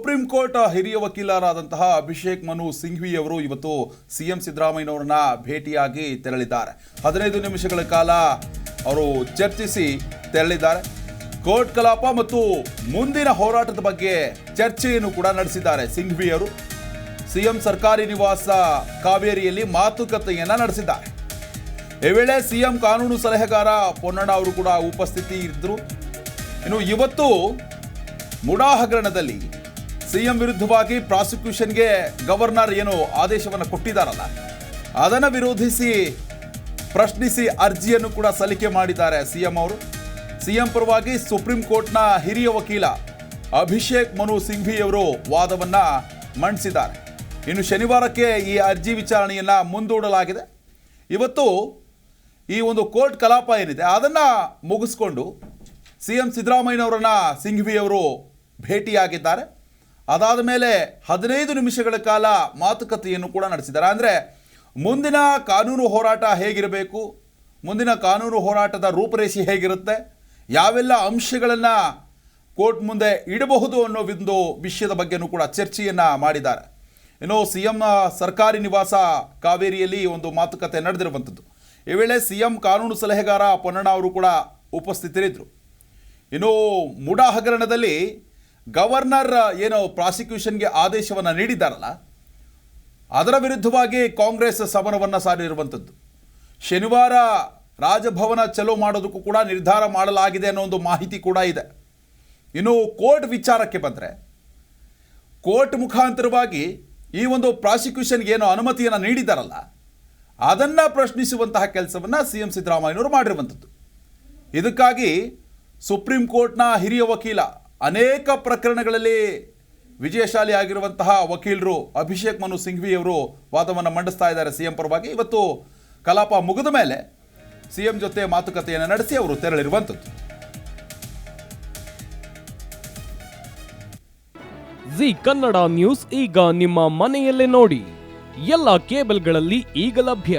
Supreme court ಹಿರಿಯ ವಕೀಲರಾದಂತಹ ಅಭಿಷೇಕ್ ಮನು ಸಿಂಘ್ವಿ ಅವರು ಇವತ್ತು ಸಿಎಂ ಸಿದ್ದರಾಮಯ್ಯನವರನ್ನ ಭೇಟಿಯಾಗಿ ತೆರಳಿದ್ದಾರೆ. ಹದಿನೈದು ನಿಮಿಷಗಳ ಕಾಲ ಅವರು ಚರ್ಚಿಸಿ ತೆರಳಿದ್ದಾರೆ. ಕೋರ್ಟ್ ಕಲಾಪ ಮತ್ತು ಮುಂದಿನ ಹೋರಾಟದ ಬಗ್ಗೆ ಚರ್ಚೆಯನ್ನು ಕೂಡ ನಡೆಸಿದ್ದಾರೆ ಸಿಂಘ್ವಿ ಅವರು. ಸಿಎಂ ಸರ್ಕಾರಿ ನಿವಾಸ ಕಾವೇರಿಯಲ್ಲಿ ಮಾತುಕತೆಯನ್ನ ನಡೆಸಿದ್ದಾರೆ. ಈ ವೇಳೆ ಸಿಎಂ ಕಾನೂನು ಸಲಹೆಗಾರ ಪೊನ್ನಣ್ಣ ಅವರು ಕೂಡ ಉಪಸ್ಥಿತಿ ಇದ್ದರು. ಇನ್ನು ಇವತ್ತು ಮುಡಾ ಹಗರಣದಲ್ಲಿ ಸಿಎಂ ವಿರುದ್ಧವಾಗಿ ಪ್ರಾಸಿಕ್ಯೂಷನ್ಗೆ ಗವರ್ನರ್ ಏನು ಆದೇಶವನ್ನು ಕೊಟ್ಟಿದ್ದಾರಲ್ಲ, ಅದನ್ನು ವಿರೋಧಿಸಿ ಪ್ರಶ್ನಿಸಿ ಅರ್ಜಿಯನ್ನು ಕೂಡ ಸಲ್ಲಿಕೆ ಮಾಡಿದ್ದಾರೆ ಸಿಎಂ ಅವರು. ಸಿಎಂ ಪರವಾಗಿ ಸುಪ್ರೀಂ ಕೋರ್ಟ್ನ ಹಿರಿಯ ವಕೀಲ ಅಭಿಷೇಕ್ ಮನು ಸಿಂಘ್ವಿ ಅವರು ವಾದವನ್ನ ಮಂಡಿಸಿದ್ದಾರೆ ಇನ್ನು ಶನಿವಾರಕ್ಕೆ ಈ ಅರ್ಜಿ ವಿಚಾರಣೆಯನ್ನು ಮುಂದೂಡಲಾಗಿದೆ. ಇವತ್ತು ಈ ಒಂದು ಕೋರ್ಟ್ ಕಲಾಪ ಏನಿದೆ, ಅದನ್ನು ಮುಗಿಸ್ಕೊಂಡು ಸಿ ಎಂ ಸಿದ್ದರಾಮಯ್ಯನವರನ್ನು ಸಿಂಘ್ವಿ ಅವರು ಭೇಟಿಯಾಗಿದ್ದಾರೆ. ಅದಾದ ಮೇಲೆ ಹದಿನೈದು ನಿಮಿಷಗಳ ಕಾಲ ಮಾತುಕತೆಯನ್ನು ಕೂಡ ನಡೆಸಿದ್ದಾರೆ. ಅಂದರೆ ಮುಂದಿನ ಕಾನೂನು ಹೋರಾಟ ಹೇಗಿರಬೇಕು? ಮುಂದಿನ ಕಾನೂನು ಹೋರಾಟದ ರೂಪರೇಷೆ ಹೇಗಿರುತ್ತೆ? ಯಾವೆಲ್ಲ ಅಂಶಗಳನ್ನು ಕೋರ್ಟ್ ಮುಂದೆ ಇಡಬಹುದು ಅನ್ನೋ ಒಂದು ವಿಷಯದ ಬಗ್ಗೆನೂ ಕೂಡ ಚರ್ಚೆಯನ್ನು ಮಾಡಿದ್ದಾರೆ. ಇನ್ನು ಸಿ ಎಂ ಸರ್ಕಾರಿ ನಿವಾಸ ಕಾವೇರಿಯಲ್ಲಿ ಒಂದು ಮಾತುಕತೆ ನಡೆದಿರುವಂಥದ್ದು. ಈ ವೇಳೆ ಸಿ ಎಂ ಕಾನೂನು ಸಲಹೆಗಾರ ಪೊನ್ನಣ್ಣ ಅವರು ಕೂಡ ಉಪಸ್ಥಿತರಿದ್ದರು. ಇನ್ನು ಮುಡಾ ಹಗರಣದಲ್ಲಿ ಗವರ್ನರ್, ಏನು ಪ್ರಾಸಿಕ್ಯೂಷನ್ಗೆ ಆದೇಶವನ್ನು ನೀಡಿದ್ದಾರಲ್ಲ, ಅದರ ವಿರುದ್ಧವಾಗಿ ಕಾಂಗ್ರೆಸ್ ಸಮರವನ್ನು ಸಾರಿರುವಂಥದ್ದು. ಶನಿವಾರ ರಾಜಭವನ ಚಲೋ ಮಾಡೋದಕ್ಕೂ ಕೂಡ ನಿರ್ಧಾರ ಮಾಡಲಾಗಿದೆ ಅನ್ನೋ ಒಂದು ಮಾಹಿತಿ ಕೂಡ ಇದೆ. ಇನ್ನು ಕೋರ್ಟ್ ವಿಚಾರಕ್ಕೆ ಬಂದರೆ, ಕೋರ್ಟ್ ಮುಖಾಂತರವಾಗಿ ಈ ಒಂದು ಪ್ರಾಸಿಕ್ಯೂಷನ್ಗೆ ಏನೋ ಅನುಮತಿಯನ್ನು ನೀಡಿದ್ದಾರಲ್ಲ, ಅದನ್ನು ಪ್ರಶ್ನಿಸುವಂತಹ ಕೆಲಸವನ್ನು ಸಿ ಎಂ ಸಿದ್ದರಾಮಯ್ಯನವರು ಮಾಡಿರುವಂಥದ್ದು. ಇದಕ್ಕಾಗಿ ಸುಪ್ರೀಂ ಕೋರ್ಟ್ನ ಹಿರಿಯ ವಕೀಲ ಅನೇಕ ಪ್ರಕರಣಗಳಲ್ಲಿ ವಿಜಯಶಾಲಿ ಆಗಿರುವಂತಹ ವಕೀಲರು ಅಭಿಷೇಕ್ ಮನು ಸಿಂಘ್ವಿ ಅವರು ವಾದವನ್ನು ಮಂಡಿಸ್ತಾ ಇದ್ದಾರೆ ಸಿಎಂ ಪರವಾಗಿ. ಇವತ್ತು ಕಲಾಪ ಮುಗಿದ ಮೇಲೆ ಸಿಎಂ ಜೊತೆ ಮಾತುಕತೆಯನ್ನು ನಡೆಸಿ ಅವರು ತೆರಳಿರುವಂಥದ್ದು. ಜಿ ಕನ್ನಡ ನ್ಯೂಸ್ ಈಗ ನಿಮ್ಮ ಮನೆಯಲ್ಲೇ ನೋಡಿ. ಎಲ್ಲ ಕೇಬಲ್ಗಳಲ್ಲಿ ಈಗ ಲಭ್ಯ.